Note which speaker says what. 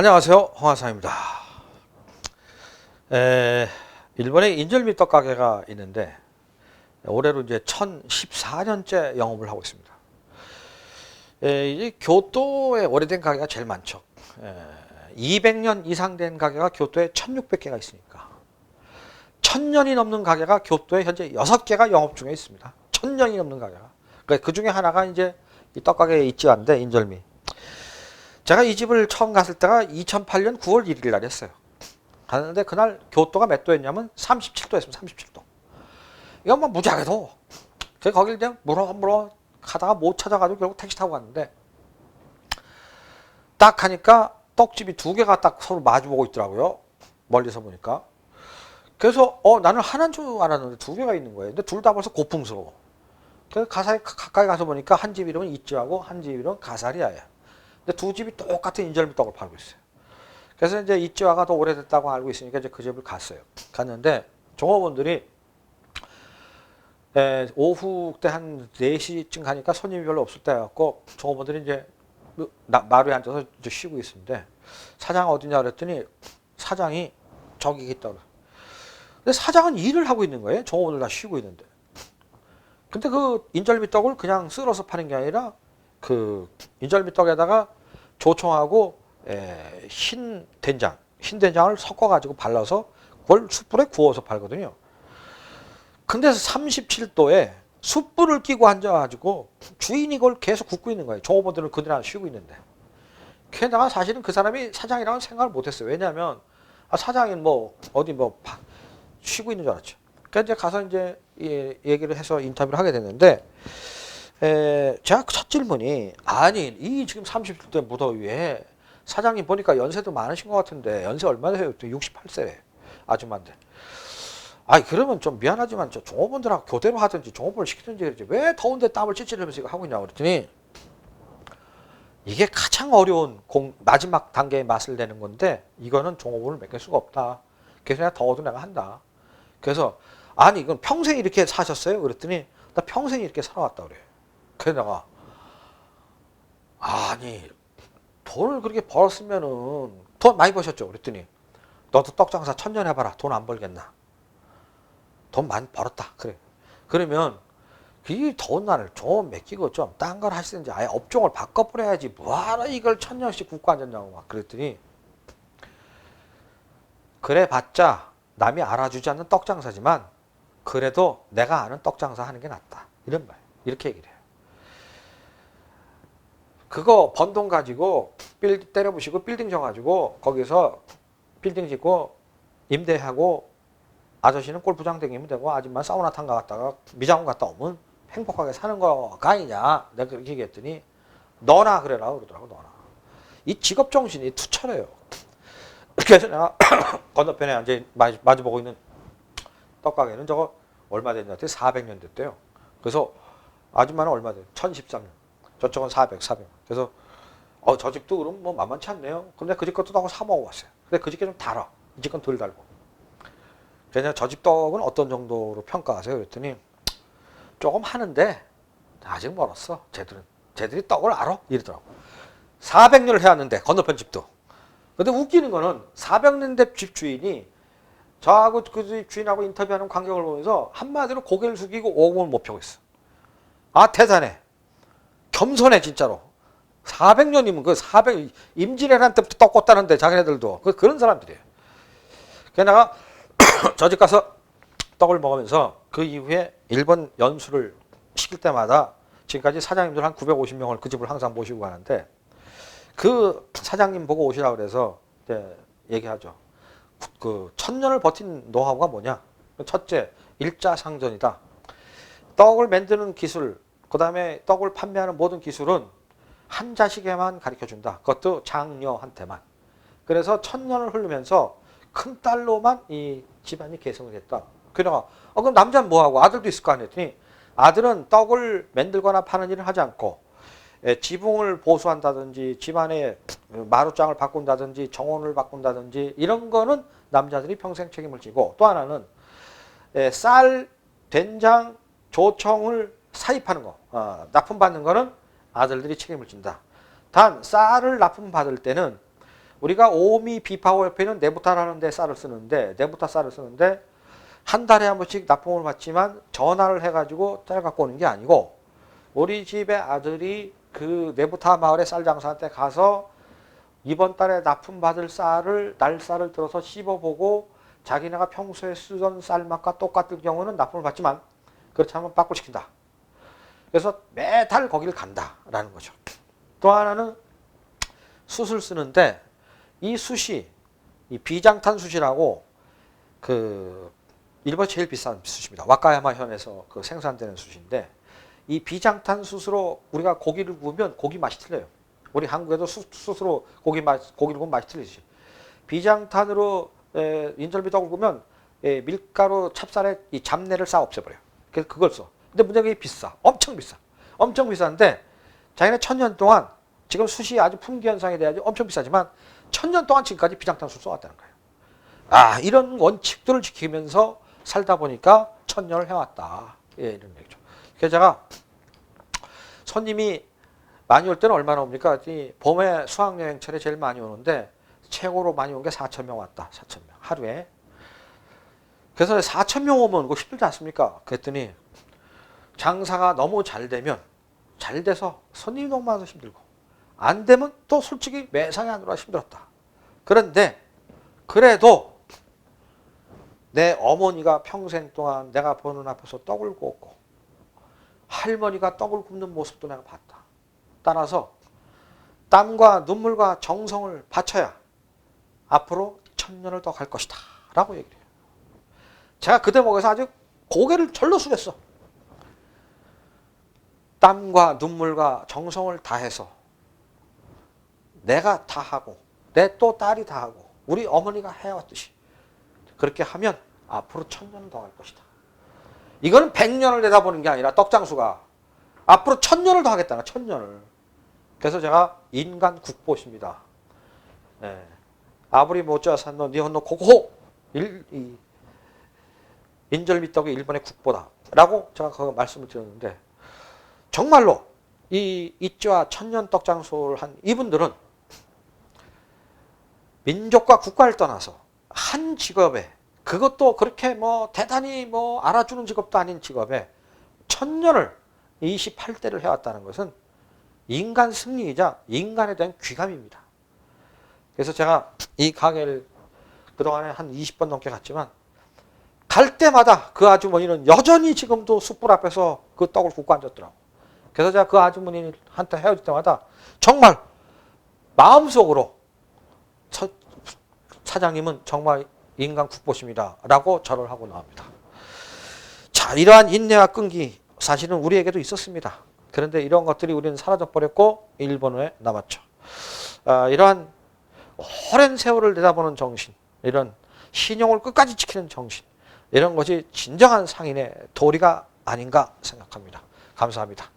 Speaker 1: 안녕하세요. 홍하상입니다. 에, 일본에 인절미 떡 가게가 있는데 올해로 이제 1014년째 영업을 하고 있습니다. 에, 이제 교토에 오래된 가게가 제일 많죠. 에, 200년 이상 된 가게가 교토에 1600개가 있으니까 1000년이 넘는 가게가 교토에 현재 6개가 영업 중에 있습니다. 1000년이 넘는 가게가. 그러니까 그 중에 하나가 이제 이 떡가게에 있지 않는데 인절미. 제가 이 집을 처음 갔을 때가 2008년 9월 1일 날이었어요. 갔는데 그날 교토가 몇 도였냐면 37도였습니다. 37도. 이건 뭐 무지하게도. 제가 거길 그냥 물어 물어 가다가 못 찾아가지고 결국 택시 타고 갔는데 딱 가니까 떡집이 두 개가 딱 서로 마주보고 있더라고요. 멀리서 보니까. 그래서 어 나는 하나인 줄 알았는데 두 개가 있는 거예요. 근데 둘 다 벌써 고풍스러워. 그래서 가사에 가- 가까이 가서 보니까 한 집 이름은 이쯔하고 한 집 이름은 가사리아예요. 근데 두 집이 똑같은 인절미 떡을 팔고 있어요. 그래서 이제 이쯔와가 더 오래됐다고 알고 있으니까 이제 그 집을 갔어요. 갔는데 종업원들이 에, 오후 때 한 4시쯤 가니까 손님이 별로 없을 때였고 종업원들이 이제 그 나- 마루에 앉아서 이제 쉬고 있었는데 사장 어디냐 그랬더니 사장이 저기 있다고. 근데 사장은 일을 하고 있는 거예요. 종업원들 다 쉬고 있는데. 근데 그 인절미 떡을 그냥 쓸어서 파는 게 아니라 그 인절미 떡에다가 조청하고 에, 흰 된장, 흰 된장을 섞어 가지고 발라서 그걸 숯불에 구워서 팔거든요. 근데 37도에 숯불을 끼고 앉아가지고 주인이 그걸 계속 굽고 있는 거예요. 종업원들은 그들 안 쉬고 있는데. 게다가 사실은 그 사람이 사장이라고 생각을 못했어요. 왜냐하면 아, 사장은 뭐 어디 뭐 파- 쉬고 있는 줄 알았죠. 그러니까 이제 가서 이제 예, 얘기를 해서 인터뷰를 하게 됐는데 에, 제가 첫 질문이 아니 이 지금 30대 무더위에 사장님 보니까 연세도 많으신 것 같은데 연세 얼마 되세요? 68세래 아줌마인데 아니 그러면 좀 미안하지만 저 종업원들하고 교대로 하든지 종업원을 시키든지 그러지 왜 더운데 땀을 찔찔하면서 이거 하고 있냐고 그랬더니 이게 가장 어려운 공, 마지막 단계의 맛을 내는 건데 이거는 종업원을 맡길 수가 없다 그래서 내가 더워도 내가 한다 그래서 아니 이건 평생 이렇게 사셨어요? 그랬더니 나 평생 이렇게 살아왔다 그래 그래서 내가 아니 돈을 그렇게 벌었으면은 돈 많이 버셨죠? 그랬더니 너도 떡 장사 천년 해봐라. 돈 안 벌겠나? 돈 많이 벌었다. 그래. 그러면 이 더운 날을 좀 맡기고 좀 딴 걸 하시든지 아예 업종을 바꿔버려야지. 뭐하러 이걸 천년씩 굽고 앉았냐고 막 그랬더니 그래 봤자 남이 알아주지 않는 떡장사지만 그래도 내가 아는 떡장사 하는 게 낫다. 이런 말. 이렇게 얘기를 해요 그거 번 돈 가지고 빌 때려부시고 빌딩 져가지고 거기서 빌딩 짓고 임대하고 아저씨는 골프장 댕기면 되고 아줌마 사우나탕 갔다가 미장원 갔다 오면 행복하게 사는 거가 아니냐. 내가 그렇게 얘기했더니 너나 그래라 그러더라고 너나. 이 직업 정신이 투철해요. 그래서 내가 건너편에 앉아 마주, 마주보고 있는 떡가게는 저거 얼마 됐냐 했더니 400년 됐대요. 그래서 아줌마는 얼마 됐 1013년 저쪽은 400, 400 그래서 어, 저 집도 그럼 뭐 만만치 않네요 근데 그 집 것도 하고 사 먹어봤어요 근데 그 집게 좀 달아 이 집 건 덜 달고 그래서 저 집 떡은 어떤 정도로 평가하세요? 그랬더니 조금 하는데 아직 멀었어. 쟤들은 쟤들이 떡을 알아? 이러더라고. 400년을 해왔는데 건너편 집도. 근데 웃기는 거는 400년 대 집 주인이 저하고 그 집 주인하고 인터뷰하는 광경을 보면서 한마디로 고개를 숙이고 오금을 못 펴고 있어. 아 대단해. 겸손해 진짜로. 400년이면 그 400, 임진왜란 때부터 떡 꽂다는데 자기네들도 그 그런 사람들이에요. 내가 저 집 가서 떡을 먹으면서 그 이후에 일본 연수를 시킬 때마다 지금까지 사장님들 한 950명을 그 집을 항상 모시고 가는데 그 사장님 보고 오시라 그래서 이제 얘기하죠. 그 천년을 버틴 노하우가 뭐냐? 첫째, 일자상전이다. 떡을 만드는 기술, 그 다음에 떡을 판매하는 모든 기술은 한 자식에만 가르쳐 준다. 그것도 장녀한테만. 그래서 천년을 흐르면서 큰 딸로만 이 집안이 개성이 됐다. 그래가 어, 그럼 남자는 뭐하고 아들도 있을 거 아니에요. 했더니 아들은 떡을 만들거나 파는 일을 하지 않고 예, 지붕을 보수한다든지 집안에 마루장을 바꾼다든지 정원을 바꾼다든지 이런 거는 남자들이 평생 책임을 지고 또 하나는 예, 쌀, 된장, 조청을 사입하는 거, 어, 납품 받는 거는 아들들이 책임을 진다. 단 쌀을 납품 받을 때는 우리가 오미 비파워 옆에 있는 네부타라는 데 쌀을 쓰는데 네부타 쌀을 쓰는데 한 달에 한 번씩 납품을 받지만 전화를 해가지고 쌀 갖고 오는 게 아니고 우리 집의 아들이 그 네부타 마을의 쌀 장사한테 가서 이번 달에 납품 받을 쌀을 날쌀을 들어서 씹어보고 자기네가 평소에 쓰던 쌀맛과 똑같을 경우는 납품을 받지만 그렇지 않으면 빠꾸시킨다. 그래서 매달 거기를 간다라는 거죠. 또 하나는 숯을 쓰는데 이 숯이 이 비장탄 숯이라고 그 일본 제일 비싼 숯입니다. 와카야마 현에서 그 생산되는 숯인데 이 비장탄 숯으로 우리가 고기를 구우면 고기 맛이 틀려요. 우리 한국에도 숯, 숯으로 고기 맛 고기를 구우면 맛이 틀리지. 비장탄으로 에, 인절미 떡을 구우면 에, 밀가루 찹쌀에 이 잡내를 싹 없애버려요. 그래서 그걸 써. 근데 문제가 이게 비싸. 엄청 비싸. 엄청 비싼데 자기네 천년 동안 지금 숯이 아주 품귀 현상에 대해 엄청 비싸지만 천년 동안 지금까지 비장탄 숯 써왔다는 거예요. 아 이런 원칙들을 지키면서 살다 보니까 천년을 해왔다. 예, 이런 얘기죠. 그래서 제가 손님이 많이 올 때는 얼마나 옵니까? 이 봄에 수학여행철에 제일 많이 오는데 최고로 많이 온 게 4천 명 왔다. 4천 명 하루에. 그래서 4천 명 오면 그거 힘들지 않습니까? 그랬더니 장사가 너무 잘 되면 잘 돼서 손님이 너무 많아서 힘들고 안 되면 또 솔직히 매상이 안 들어와 힘들었다. 그런데 그래도 내 어머니가 평생 동안 내가 보는 앞에서 떡을 구웠고 할머니가 떡을 굽는 모습도 내가 봤다. 따라서 땀과 눈물과 정성을 바쳐야 앞으로 천년을 더 갈 것이다. 라고 얘기를 해요. 제가 그 대목에서 아주 고개를 절로 숙였어. 땀과 눈물과 정성을 다해서 내가 다 하고 내 또 딸이 다 하고 우리 어머니가 해왔듯이 그렇게 하면 앞으로 천년은 더갈 것이다. 이거는 백년을 내다보는 게 아니라 떡장수가 앞으로 천년을 더 하겠다는 천년을. 그래서 제가 인간 국보십니다. 예. 아무리 모자 산노 니혼노 고고 일, 이, 인절미떡이 일본의 국보다 라고 제가 그 말씀을 드렸는데 정말로 이 이자 천년 떡장수를 한 이분들은 민족과 국가를 떠나서 한 직업에 그것도 그렇게 뭐 대단히 뭐 알아주는 직업도 아닌 직업에 천년을 28대를 해왔다는 것은 인간 승리이자 인간에 대한 귀감입니다. 그래서 제가 이 가게를 그동안에 한 20번 넘게 갔지만 갈 때마다 그 아주머니는 여전히 지금도 숯불 앞에서 그 떡을 굽고 앉았더라고. 그래서 제가 그 아주머니한테 헤어질 때마다 정말 마음속으로 서- 사장님은 정말 인간 국보십니다. 라고 절을 하고 나옵니다. 자, 이러한 인내와 끈기 사실은 우리에게도 있었습니다. 그런데 이런 것들이 우리는 사라져버렸고 일본에 남았죠. 아, 이러한 오랜 세월을 내다보는 정신, 이런 신용을 끝까지 지키는 정신, 이런 것이 진정한 상인의 도리가 아닌가 생각합니다. 감사합니다.